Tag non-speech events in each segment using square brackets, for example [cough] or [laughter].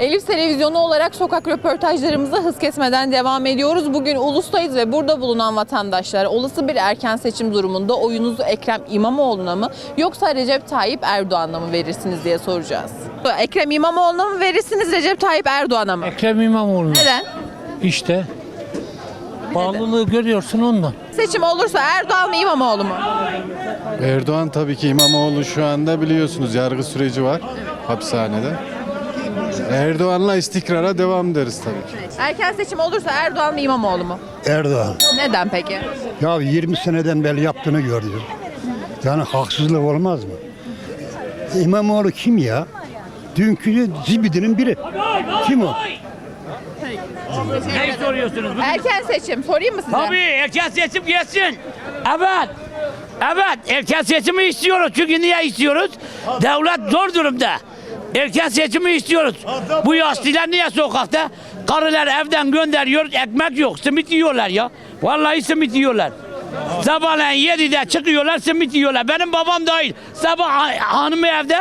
Elif Televizyonu olarak sokak röportajlarımıza hız kesmeden devam ediyoruz. Bugün Ulus'tayız ve burada bulunan vatandaşlar olası bir erken seçim durumunda oyunuzu Ekrem İmamoğlu'na mı yoksa Recep Tayyip Erdoğan'a mı verirsiniz diye soracağız. Ekrem İmamoğlu'na mı verirsiniz Recep Tayyip Erdoğan'a mı? Ekrem İmamoğlu. Neden? İşte. Bağlılığı görüyorsun ondan. Seçim olursa Erdoğan mı İmamoğlu mu? Erdoğan tabii ki İmamoğlu şu anda biliyorsunuz yargı süreci var hapishanede. Erdoğan'la istikrara devam deriz tabii ki. Erken seçim olursa Erdoğan mı İmamoğlu mu? Erdoğan. Neden peki? Ya 20 seneden beri yaptığını gördüm. Yani haksızlık olmaz mı? İmamoğlu kim ya? Dünkü zibidinin biri. Kim o? Ne soruyorsunuz? Erken seçim sorayım mı size? Tabii erken seçim gelsin. Evet. Evet erken seçimi istiyoruz. Çünkü niye istiyoruz? Devlet zor durumda. Erken seçimi istiyoruz. Bu yaşlılar niye sokakta? Karılar evden gönderiyor, ekmek yok. Simit yiyorlar ya. Vallahi simit yiyorlar. Sabahleyin 7'de çıkıyorlar, simit yiyorlar. Benim babam dahil. Sabah ha- hanımı evde.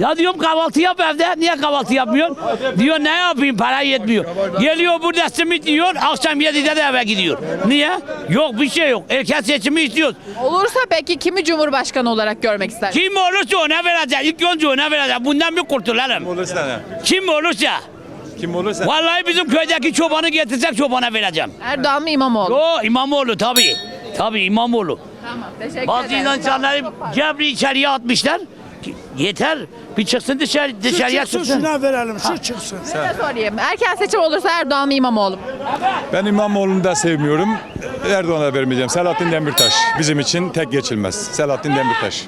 Ya diyorum kahvaltı yap evde. Niye kahvaltı yapmıyorsun? Diyor ne yapayım para yetmiyor. Geliyor burada simit yiyor. Akşam 7'de de eve gidiyor. Niye? Yok bir şey yok. Erken seçimi istiyoruz. Olursa peki kimi Cumhurbaşkanı olarak görmek ister? Kim olursa ona vereceğiz. İlk önce ona vereceğiz. Bundan bir kurtulalım. olursa ne? Kim olursa. Kim olursa Vallahi bizim köydeki çobanı getirsek çobana vereceğim. Erdoğan mı İmamoğlu? O İmamoğlu tabii. Tabii İmamoğlu. Tamam teşekkür Bazı ederim. insanları cebri içeriye atmışlar. Yeter. Bir çıksın dışarı, dışarıya çıksın. verelim, şu çıksın. Size sorayım. Erken seçim olursa Erdoğan mı İmamoğlu mu? ben İmamoğlu'nu da sevmiyorum. Erdoğan'a vermeyeceğim. Selahattin Demirtaş bizim için tek geçilmez. Selahattin Demirtaş.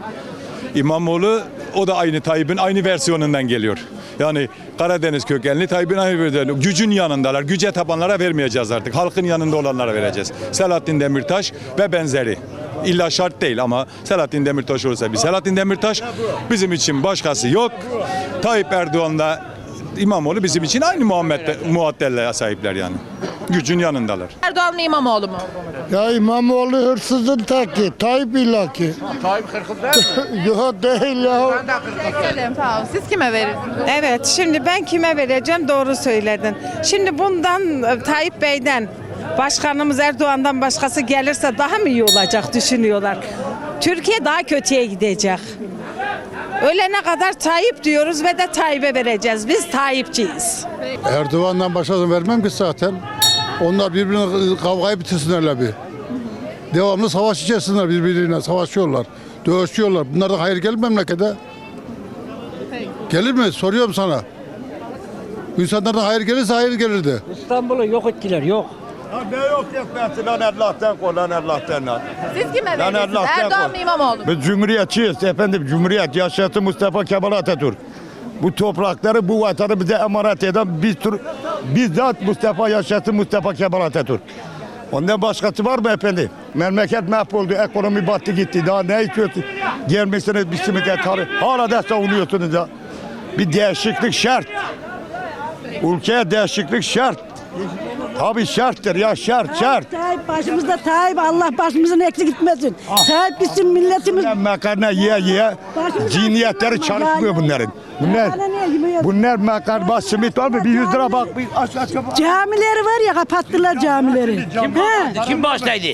İmamoğlu o da aynı Tayyip'in aynı versiyonundan geliyor. Yani Karadeniz kökenli Tayyip'in aynı versiyonu. Gücün yanındalar. Güce tabanlara vermeyeceğiz artık. Halkın yanında olanlara vereceğiz. Selahattin Demirtaş ve benzeri. İlla şart değil ama Selahattin Demirtaş olursa bir Selahattin Demirtaş bizim için başkası yok. Tayyip Erdoğan'la İmamoğlu bizim için aynı muhabbet, muaddelle sahipler yani. Gücün yanındalar. Erdoğan mı İmamoğlu mu? Ya İmamoğlu hırsızın teki, Tayyip illaki. Tayyip değil mi? [laughs] Yok değil ya. Teşekkür sağ olun. Siz kime verirsiniz? Evet, şimdi ben kime vereceğim doğru söyledin. Şimdi bundan e, Tayyip Bey'den, Başkanımız Erdoğan'dan başkası gelirse daha mı iyi olacak düşünüyorlar. Türkiye daha kötüye gidecek. Ölene kadar Tayyip diyoruz ve de Tayyip'e vereceğiz. Biz Tayyipçiyiz. Erdoğan'dan başkasını vermem ki zaten. Onlar birbirine kavgayı bitirsinler bir. Devamlı savaş içerisinler birbirine, savaşıyorlar. Dövüşüyorlar. Bunlardan hayır gelir mi memlekete. Gelir mi? Soruyorum sana. İnsanlardan hayır gelirse hayır gelirdi. İstanbul'u yok ettiler yok. Ne yok etmesi lan Allah'tan kol lan Allah'tan lan. Siz kime Lan verirsiniz? Allah'tan Erdoğan kork. mı İmamoğlu mu? Biz cumhuriyetçiyiz efendim cumhuriyet yaşatı Mustafa Kemal Atatürk. Bu toprakları bu vatanı bize emanet eden biz tur, bizzat Mustafa yaşatı Mustafa Kemal Atatürk. Ondan başkası var mı efendim? Memleket mahvoldu, ekonomi battı gitti. Daha ne istiyorsun? Gelmişsiniz bir simite tarih. Hala da savunuyorsunuz ya. Bir değişiklik şart. Ülkeye değişiklik şart. Tabii şarttır ya şart şart. Tayyip başımızda Tayyip Allah başımızın eksik gitmesin. Tayyip bizim milletimiz. Bunlar makarna yiye yiye ciniyetleri çalışmıyor bunların. Bunlar bunlar makarna simit var mı? Bir yüz lira bak. Bir aç aç kapı. Camileri var ya kapattılar camileri. He. Kim başlaydı?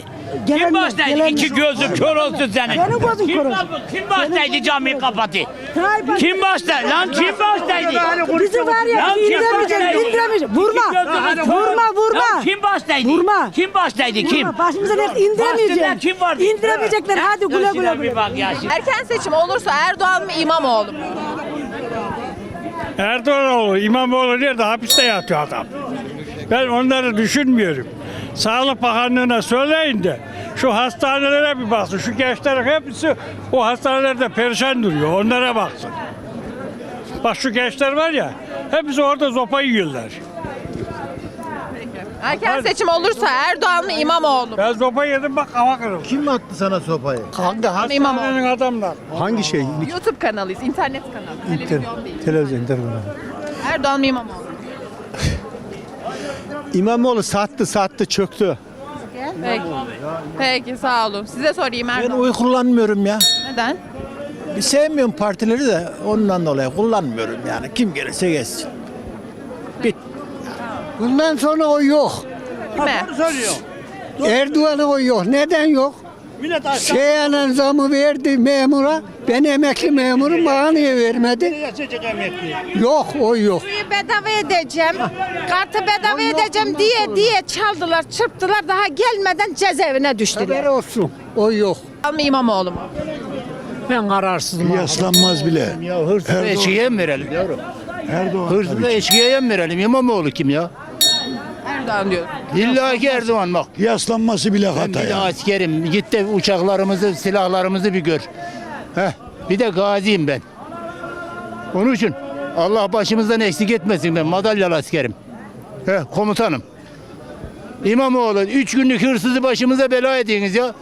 Gelen- Kim başlaydı? gelen- İki gözü kör olsun senin. Benim gözüm Kim, kör olsun. kim başlaydı camiyi kapattı? Tayyip Kim başlaydı? Lan kim başlaydı? Bizi var ya Lan kim indiremeyecek, başlaydı? indiremeyecek. Vurma. İki gözünü kör Vurma, olsun. vurma. Lan kim başlaydı? Vurma. Kim başlaydı? Kim? Vurma, Başımıza ne Başında indiremeyecek. kim vardı? İndiremeyecekler. Hadi güle güle Şuna bir bak ya şimdi. Erken seçim olursa Erdoğan mı İmamoğlu mu? Erdoğanoğlu, İmamoğlu nerede? Hapiste yatıyor adam. Ben onları düşünmüyorum. Sağlık Bakanlığı'na söyleyin de şu hastanelere bir baksın. Şu gençler hepsi o hastanelerde perişan duruyor. Onlara baksın. Bak şu gençler var ya, hepsi orada zopa yiyorlar. Erken seçim olursa Erdoğan mı İmamoğlu mu? Ben zopa yedim bak hava kırıldı. Kim attı sana sopayı? Kanka İmamoğlu. hastanenin adamlar. Hangi şey? YouTube kanalıyız, internet kanalı, televizyon değil. Televizyon, televizyon. Erdoğan mı İmamoğlu mu? [laughs] İmamoğlu sattı, sattı, çöktü. Peki. Peki sağ olun. Size sorayım Ben Erdoğan. oy kullanmıyorum ya. Neden? Sevmiyorum partileri de ondan dolayı kullanmıyorum yani. Kim gelirse gelsin. Bit. Bundan sonra o yok. Kime? Erdoğan'a o yok. Neden yok? Şeyhanın zamı verdi memura. Ben emekli memurum bana niye vermedi? Yok o yok. Suyu bedava edeceğim, kartı bedava edeceğim diye diye çaldılar, çırptılar. Daha gelmeden cezaevine düştüler. Haber olsun. O yok. mı İmamoğlu mu? Ben kararsızım. Yaslanmaz bile. Ya hırsızı eşkıya mı verelim yavrum? Hırsızı eşkıya mı verelim? İmamoğlu kim ya? Erdoğan diyor. İlla ki Erdoğan bak. Yaslanması bile Ben bir de askerim. Git de uçaklarımızı, silahlarımızı bir gör. Heh. Bir de gaziyim ben. Onun için Allah başımızdan eksik etmesin ben madalyalı askerim. Heh, komutanım. İmamoğlu 3 günlük hırsızı başımıza bela ediniz ya.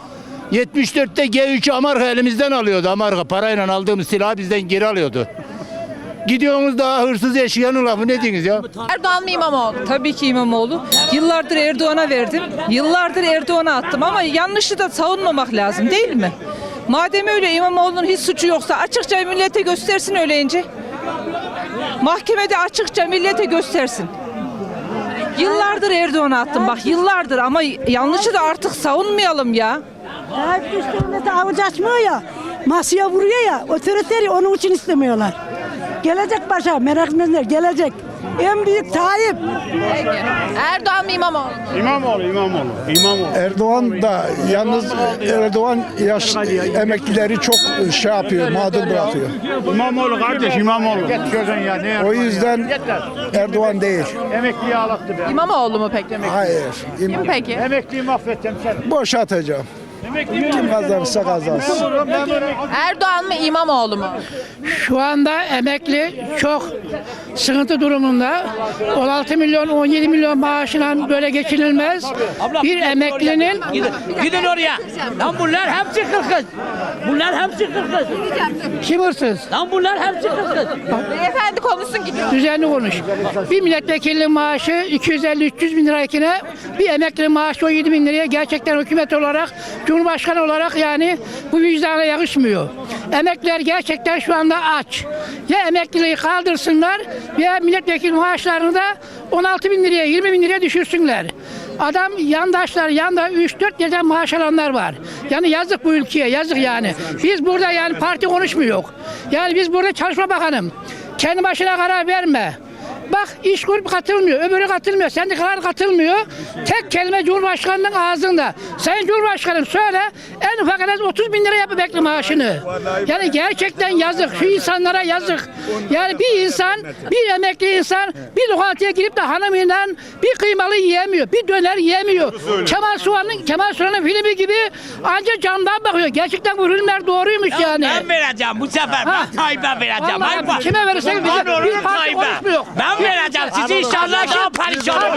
74'te G3 Amerika elimizden alıyordu. Amerika parayla aldığımız silahı bizden geri alıyordu. Gidiyorsunuz daha hırsız eşkıyanın lafı ne diyorsunuz ya? Erdoğan mı İmamoğlu? Tabii ki İmamoğlu. Yıllardır Erdoğan'a verdim. Yıllardır Erdoğan'a attım ama yanlışı da savunmamak lazım değil mi? Madem öyle İmamoğlu'nun hiç suçu yoksa açıkça millete göstersin öyleyince. Mahkemede açıkça millete göstersin. Yıllardır Erdoğan'a attım bak yıllardır ama yanlışı da artık savunmayalım ya. Tayyip üstünde avuç açmıyor ya. Masaya vuruyor ya. Otoriteri onun için istemiyorlar. Gelecek başa merak etmesinler gelecek. En büyük Tayyip. Peki. Erdoğan mı İmamoğlu? mu? İmamoğlu, İmamoğlu, İmamoğlu. Erdoğan da yalnız Erdoğan yaş emeklileri çok şey yapıyor, mağdur bırakıyor. İmamoğlu kardeş, İmamoğlu. O yüzden Erdoğan değil. İmamoğlu mu peki? Hayır. Kim peki? Boş atacağım. Kim kazanırsa kazansın. Erdoğan mı İmamoğlu mu? Şu anda emekli çok sıkıntı durumunda. 16 milyon 17 milyon maaşla böyle geçinilmez. Bir emeklinin Gidin oraya. Lan bunlar hepsi kırkız. Bunlar hepsi kırkız. kim hırsız? Lan bunlar hepsi kırkız. Beyefendi konuşsun gidiyor. Düzenli konuş. Bir milletvekilinin maaşı 250-300 bin lirayken bir emeklinin maaşı 17 bin liraya gerçekten hükümet olarak, Cumhurbaşkanı olarak yani bu vicdana yakışmıyor. Emekliler gerçekten şu anda aç. Ya emekliliği kaldırsınlar veya milletvekili maaşlarını da 16 bin liraya 20 bin liraya düşürsünler. Adam yandaşlar yanda 3-4 yerden maaş alanlar var. Yani yazık bu ülkeye yazık yani. Biz burada yani parti konuşmuyor. Yani biz burada çalışma bakanım. Kendi başına karar verme. Bak iş grup katılmıyor, öbürü katılmıyor, sendikalar katılmıyor. Tek kelime Cumhurbaşkanı'nın ağzında. Sayın Cumhurbaşkanım söyle en ufak en az 30 bin lira yap emekli maaşını. Yani gerçekten yazık, şu insanlara yazık. Yani bir insan, bir emekli insan bir lokantaya girip de hanımıyla bir kıymalı yiyemiyor, bir döner yiyemiyor. Kemal Sunal'ın Kemal Sunal'ın filmi gibi ancak camdan bakıyor. Gerçekten bu filmler doğruymuş yani. Ben vereceğim bu sefer. Ben Tayyip'e vereceğim. Vallahi Ay bak. kime verirsek bize- biz parti Tayyip'e. İnşallah daha perişan olur.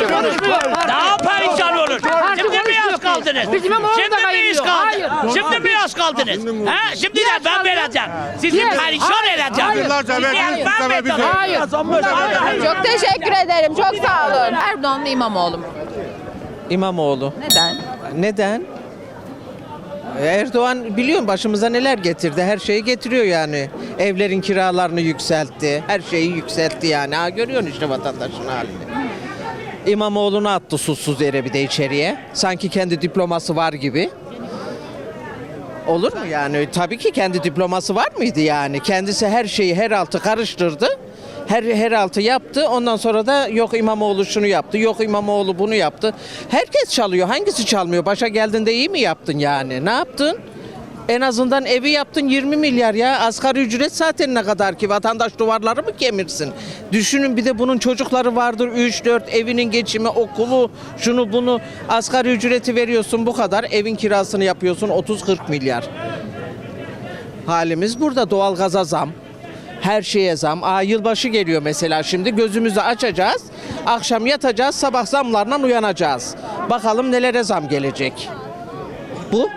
Daha perişan olur. Şimdi mi yaz kaldınız? Şimdi mi yaz kaldınız? Hayır. Şimdi mi yaz kaldınız? Ha? Şimdi de ben vereceğim. Sizi perişan edeceğim. Ben vereceğim. Hayır. Çok teşekkür ederim. Çok sağ olun. Erdoğan mı İmamoğlu mu? İmamoğlu. Neden? Neden? Erdoğan biliyorum başımıza neler getirdi. Her şeyi getiriyor yani. Evlerin kiralarını yükseltti. Her şeyi yükseltti yani. Ha, görüyorsun işte vatandaşın halini. İmamoğlu'nu attı susuz yere bir de içeriye. Sanki kendi diploması var gibi. Olur mu yani? Tabii ki kendi diploması var mıydı yani? Kendisi her şeyi her altı karıştırdı. Her her altı yaptı. Ondan sonra da yok İmamoğlu şunu yaptı. Yok İmamoğlu bunu yaptı. Herkes çalıyor. Hangisi çalmıyor? Başa geldiğinde iyi mi yaptın yani? Ne yaptın? En azından evi yaptın 20 milyar ya. Asgari ücret zaten ne kadar ki vatandaş duvarları mı kemirsin? Düşünün bir de bunun çocukları vardır 3-4 evinin geçimi, okulu, şunu bunu asgari ücreti veriyorsun bu kadar. Evin kirasını yapıyorsun 30-40 milyar. Halimiz burada doğalgaza zam. Her şeye zam. Aa, yılbaşı geliyor mesela şimdi gözümüzü açacağız. Akşam yatacağız sabah zamlarla uyanacağız. Bakalım nelere zam gelecek. Bu